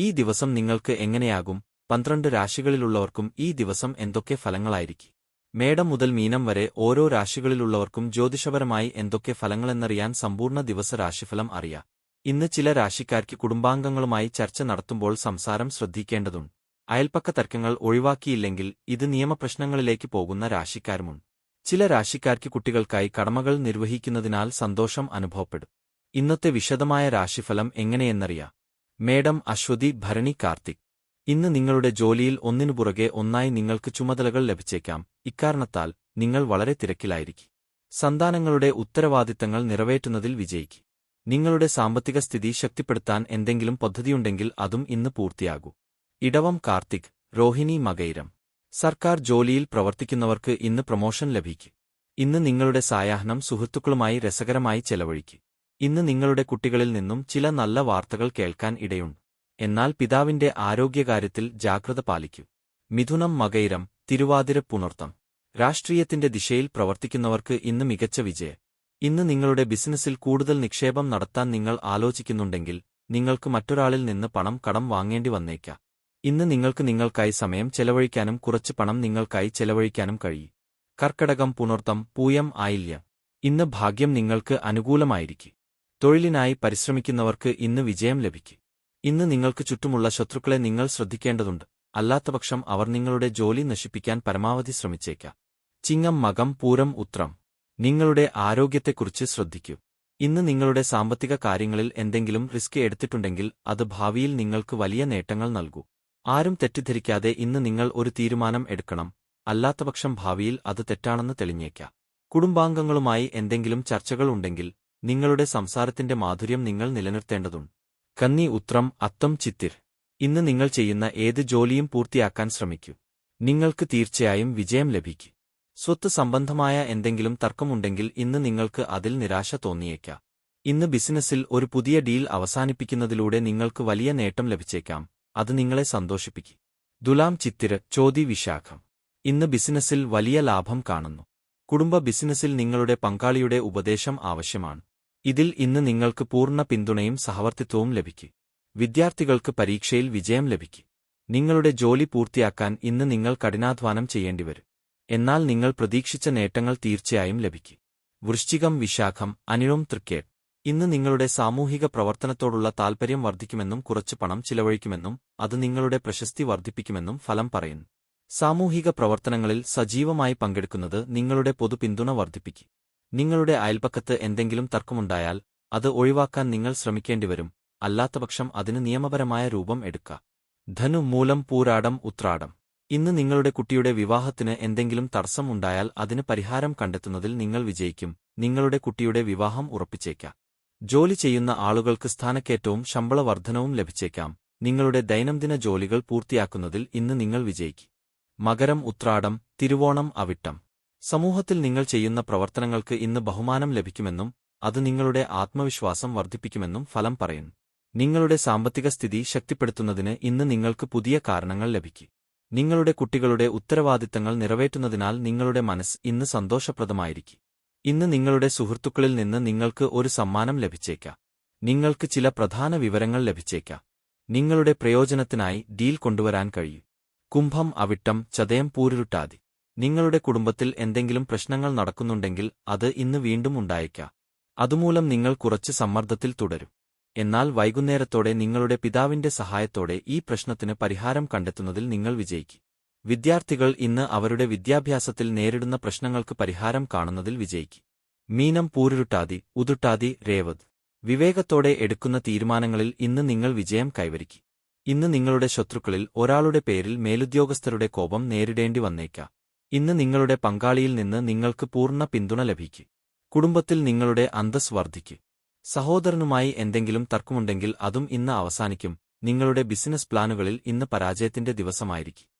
ഈ ദിവസം നിങ്ങൾക്ക് എങ്ങനെയാകും? പന്ത്രണ്ട് രാശികളിലുള്ളവർക്കും ഈ ദിവസം എന്തൊക്കെ ഫലങ്ങളായിരിക്കും? മേടം മുതൽ മീനം വരെ ഓരോ രാശികളിലുള്ളവർക്കും ജ്യോതിഷപരമായി എന്തൊക്കെ ഫലങ്ങളെന്നറിയാൻ സമ്പൂർണ ദിവസ രാശിഫലം അറിയാം. ഇന്ന് ചില രാശിക്കാർക്ക് കുടുംബാംഗങ്ങളുമായി ചർച്ച നടത്തുമ്പോൾ സംസാരം ശ്രദ്ധിക്കേണ്ടതുണ്ട്. അയൽപ്പക്ക തർക്കങ്ങൾ ഒഴിവാക്കിയില്ലെങ്കിൽ ഇത് നിയമപ്രശ്നങ്ങളിലേക്ക് പോകുന്ന രാശിക്കാരുമുണ്ട്. ചില രാശിക്കാർക്ക് കുട്ടികൾക്കായി കടമകൾ നിർവഹിക്കുന്നതിനാൽ സന്തോഷം അനുഭവപ്പെടും. ഇന്നത്തെ വിശദമായ രാശിഫലം എങ്ങനെയെന്നറിയാം. മേഡം അശ്വതി ഭരണി കാർത്തിക്. ഇന്ന് നിങ്ങളുടെ ജോലിയിൽ ഒന്നിനു പുറകെ ഒന്നായി നിങ്ങൾക്ക് ചുമതലകൾ ലഭിച്ചേക്കാം. ഇക്കാരണത്താൽ നിങ്ങൾ വളരെ തിരക്കിലായിരിക്കും. സന്താനങ്ങളുടെ ഉത്തരവാദിത്തങ്ങൾ നിറവേറ്റുന്നതിൽ വിജയിക്കും. നിങ്ങളുടെ സാമ്പത്തിക സ്ഥിതി ശക്തിപ്പെടുത്താൻ എന്തെങ്കിലും പദ്ധതിയുണ്ടെങ്കിൽ അതും ഇന്ന് പൂർത്തിയാകൂ. ഇടവം കാർത്തിക് രോഹിണി മകൈരം. സർക്കാർ ജോലിയിൽ പ്രവർത്തിക്കുന്നവർക്ക് ഇന്ന് പ്രൊമോഷൻ ലഭിക്കും. ഇന്ന് നിങ്ങളുടെ സായാഹ്നം സുഹൃത്തുക്കളുമായി രസകരമായി ചെലവഴിക്കും. ഇന്ന് നിങ്ങളുടെ കുട്ടികളിൽ നിന്നും ചില നല്ല വാർത്തകൾ കേൾക്കാൻ ഇടയുണ്ട്. എന്നാൽ പിതാവിന്റെ ആരോഗ്യകാര്യത്തിൽ ജാഗ്രത പാലിക്കൂ. മിഥുനം മകൈരം തിരുവാതിര പുണർത്തം. രാഷ്ട്രീയത്തിന്റെ ദിശയിൽ പ്രവർത്തിക്കുന്നവർക്ക് ഇന്ന് മികച്ച വിജയം. ഇന്ന് നിങ്ങളുടെ ബിസിനസ്സിൽ കൂടുതൽ നിക്ഷേപം നടത്താൻ നിങ്ങൾ ആലോചിക്കുന്നുണ്ടെങ്കിൽ നിങ്ങൾക്ക് മറ്റൊരാളിൽ നിന്ന് പണം കടം വാങ്ങേണ്ടി വന്നേക്കാം. ഇന്ന് നിങ്ങൾക്ക് നിങ്ങൾക്കായി സമയം ചെലവഴിക്കാനും കുറച്ച് പണം നിങ്ങൾക്കായി ചെലവഴിക്കാനും കഴിയും. കർക്കടകം പുണർത്തം പൂയം ആയില്യം. ഇന്ന് ഭാഗ്യം നിങ്ങൾക്ക് അനുകൂലമായിരിക്കും. തൊഴിലിനായി പരിശ്രമിക്കുന്നവർക്ക് ഇന്ന് വിജയം ലഭിക്കും. ഇന്ന് നിങ്ങൾക്ക് ചുറ്റുമുള്ള ശത്രുക്കളെ നിങ്ങൾ ശ്രദ്ധിക്കേണ്ടതുണ്ട്. അല്ലാത്തപക്ഷം അവർ നിങ്ങളുടെ ജോലി നശിപ്പിക്കാൻ പരമാവധി ശ്രമിച്ചേക്കാം. ചിങ്ങം മകം പൂരം ഉത്രം. നിങ്ങളുടെ ആരോഗ്യത്തെക്കുറിച്ച് ശ്രദ്ധിക്കൂ. ഇന്ന് നിങ്ങളുടെ സാമ്പത്തിക കാര്യങ്ങളിൽ എന്തെങ്കിലും റിസ്ക് എടുത്തിട്ടുണ്ടെങ്കിൽ അത് ഭാവിയിൽ നിങ്ങൾക്ക് വലിയ നേട്ടങ്ങൾ നൽകൂ. ആരും തെറ്റിദ്ധരിക്കാതെ ഇന്ന് നിങ്ങൾ ഒരു തീരുമാനം എടുക്കണം. അല്ലാത്തപക്ഷം ഭാവിയിൽ അത് തെറ്റാണെന്ന് തെളിഞ്ഞേക്കാം. കുടുംബാംഗങ്ങളുമായി എന്തെങ്കിലും ചർച്ചകൾ ഉണ്ടെങ്കിൽ നിങ്ങളുടെ സംസാരത്തിന്റെ മാധുര്യം നിങ്ങൾ നിലനിർത്തേണ്ടതുണ്ട്. കന്നി ഉത്രം അത്തം ചിത്തിർ. ഇന്ന് നിങ്ങൾ ചെയ്യുന്ന ഏത് ജോലിയും പൂർത്തിയാക്കാൻ ശ്രമിക്കൂ. നിങ്ങൾക്ക് തീർച്ചയായും വിജയം ലഭിക്കും. സ്വത്ത് സംബന്ധമായ എന്തെങ്കിലും തർക്കമുണ്ടെങ്കിൽ ഇന്ന് നിങ്ങൾക്ക് അതിൽ നിരാശ തോന്നിയേക്കാം. ഇന്ന് ബിസിനസ്സിൽ ഒരു പുതിയ ഡീൽ അവസാനിപ്പിക്കുന്നതിലൂടെ നിങ്ങൾക്ക് വലിയ നേട്ടം ലഭിച്ചേക്കാം. അത് നിങ്ങളെ സന്തോഷിപ്പിക്കും. ദുലാം ചിത്തിര ചോതി വിശാഖം. ഇന്ന് ബിസിനസ്സിൽ വലിയ ലാഭം കാണുന്നു. കുടുംബ ബിസിനസ്സിൽ നിങ്ങളുടെ പങ്കാളിയുടെ ഉപദേശം ആവശ്യമാണ്. ഇതിൽ ഇന്ന് നിങ്ങൾക്ക് പൂർണ പിന്തുണയും സഹവർത്തിത്വവും ലഭിക്കും. വിദ്യാർത്ഥികൾക്ക് പരീക്ഷയിൽ വിജയം ലഭിക്കും. നിങ്ങളുടെ ജോലി പൂർത്തിയാക്കാൻ ഇന്ന് നിങ്ങൾ കഠിനാധ്വാനം ചെയ്യേണ്ടിവരും. എന്നാൽ നിങ്ങൾ പ്രതീക്ഷിച്ച നേട്ടങ്ങൾ തീർച്ചയായും ലഭിക്കും. വൃശ്ചികം വിശാഖം അനിഴം തൃക്കേട് ഇന്ന് നിങ്ങളുടെ സാമൂഹിക പ്രവർത്തനത്തോടുള്ള താൽപര്യം വർദ്ധിക്കുമെന്നും കുറച്ച് പണം ചിലവഴിക്കുമെന്നും അത് നിങ്ങളുടെ പ്രശസ്തി വർദ്ധിപ്പിക്കുമെന്നും ഫലം പറയുന്നു. സാമൂഹിക പ്രവർത്തനങ്ങളിൽ സജീവമായി പങ്കെടുക്കുന്നത് നിങ്ങളുടെ പൊതുപിന്തുണ വർദ്ധിപ്പിക്കും. നിങ്ങളുടെ അയൽപക്കത്ത് എന്തെങ്കിലും തർക്കമുണ്ടായാൽ അത് ഒഴിവാക്കാൻ നിങ്ങൾ ശ്രമിക്കേണ്ടിവരും. അല്ലാത്തപക്ഷം അതിന് നിയമപരമായ രൂപം എടുക്കാം. ധനു മൂലം പൂരാടം ഉത്രാടം. ഇന്ന് നിങ്ങളുടെ കുട്ടിയുടെ വിവാഹത്തിന് എന്തെങ്കിലും തടസ്സം ഉണ്ടായാൽ അതിന് പരിഹാരം കണ്ടെത്തുന്നതിൽ നിങ്ങൾ വിജയിക്കും. നിങ്ങളുടെ കുട്ടിയുടെ വിവാഹം ഉറപ്പിച്ചേക്കാം. ജോലി ചെയ്യുന്ന ആളുകൾക്ക് സ്ഥാനക്കയറ്റവും ശമ്പളവർദ്ധനവും ലഭിച്ചേക്കാം. നിങ്ങളുടെ ദൈനംദിന ജോലികൾ പൂർത്തിയാക്കുന്നതിൽ ഇന്ന് നിങ്ങൾ വിജയിക്കും. മകരം ഉത്രാടം തിരുവോണം അവിട്ടം. സമൂഹത്തിൽ നിങ്ങൾ ചെയ്യുന്ന പ്രവർത്തനങ്ങൾക്ക് ഇന്ന് ബഹുമാനം ലഭിക്കുമെന്നും അത് നിങ്ങളുടെ ആത്മവിശ്വാസം വർദ്ധിപ്പിക്കുമെന്നും ഫലം പറയുന്നു നിങ്ങളുടെ സാമ്പത്തിക സ്ഥിതി ശക്തിപ്പെടുത്തുന്നതിന് ഇന്ന് നിങ്ങൾക്ക് പുതിയ കാരണങ്ങൾ ലഭിക്കും. നിങ്ങളുടെ കുട്ടികളുടെ ഉത്തരവാദിത്തങ്ങൾ നിറവേറ്റുന്നതിനാൽ നിങ്ങളുടെ മനസ്സ് ഇന്ന് സന്തോഷപ്രദമായിരിക്കും. ഇന്ന് നിങ്ങളുടെ സുഹൃത്തുക്കളിൽ നിന്ന് നിങ്ങൾക്ക് ഒരു സമ്മാനം ലഭിച്ചേക്കാം. നിങ്ങൾക്ക് ചില പ്രധാന വിവരങ്ങൾ ലഭിച്ചേക്കാം. നിങ്ങളുടെ പ്രയോജനത്തിനായി ഡീൽ കൊണ്ടുവരാൻ കഴിയും. കുംഭം അവിട്ടം ചതയം പൂരുരുട്ടാതി. നിങ്ങളുടെ കുടുംബത്തിൽ എന്തെങ്കിലും പ്രശ്നങ്ങൾ നടക്കുന്നുണ്ടെങ്കിൽ അത് ഇന്ന് വീണ്ടും ഉണ്ടായേക്കാം. അതുമൂലം നിങ്ങൾ കുറച്ച് സമ്മർദ്ദത്തിൽ തുടരും. എന്നാൽ വൈകുന്നേരത്തോടെ നിങ്ങളുടെ പിതാവിന്റെ സഹായത്തോടെ ഈ പ്രശ്നത്തിന് പരിഹാരം കണ്ടെത്തുന്നതിൽ നിങ്ങൾ വിജയിക്കും. വിദ്യാർത്ഥികൾ ഇന്ന് അവരുടെ വിദ്യാഭ്യാസത്തിൽ നേരിടുന്ന പ്രശ്നങ്ങൾക്ക് പരിഹാരം കാണുന്നതിൽ വിജയിക്കും. മീനം പൂരുരുട്ടാതി ഉതുട്ടാതി രേവത്. വിവേകത്തോടെ എടുക്കുന്ന തീരുമാനങ്ങളിൽ ഇന്ന് നിങ്ങൾ വിജയം കൈവരിക്കും. ഇന്ന് നിങ്ങളുടെ ശത്രുക്കളിൽ ഒരാളുടെ പേരിൽ മേലുദ്യോഗസ്ഥരുടെ കോപം നേരിടേണ്ടി വന്നേക്കാം. ഇന്ന് നിങ്ങളുടെ പങ്കാളിയിൽ നിന്ന് നിങ്ങൾക്ക് പൂർണ പിന്തുണ ലഭിക്കും. കുടുംബത്തിൽ നിങ്ങളുടെ അന്തസ് വർദ്ധിക്കും. സഹോദരനുമായി എന്തെങ്കിലും തർക്കമുണ്ടെങ്കിൽ അതും ഇന്ന് അവസാനിക്കും. നിങ്ങളുടെ ബിസിനസ് പ്ലാനുകളിൽ ഇന്ന് പരാജയത്തിന്റെ ദിവസമായിരിക്കും.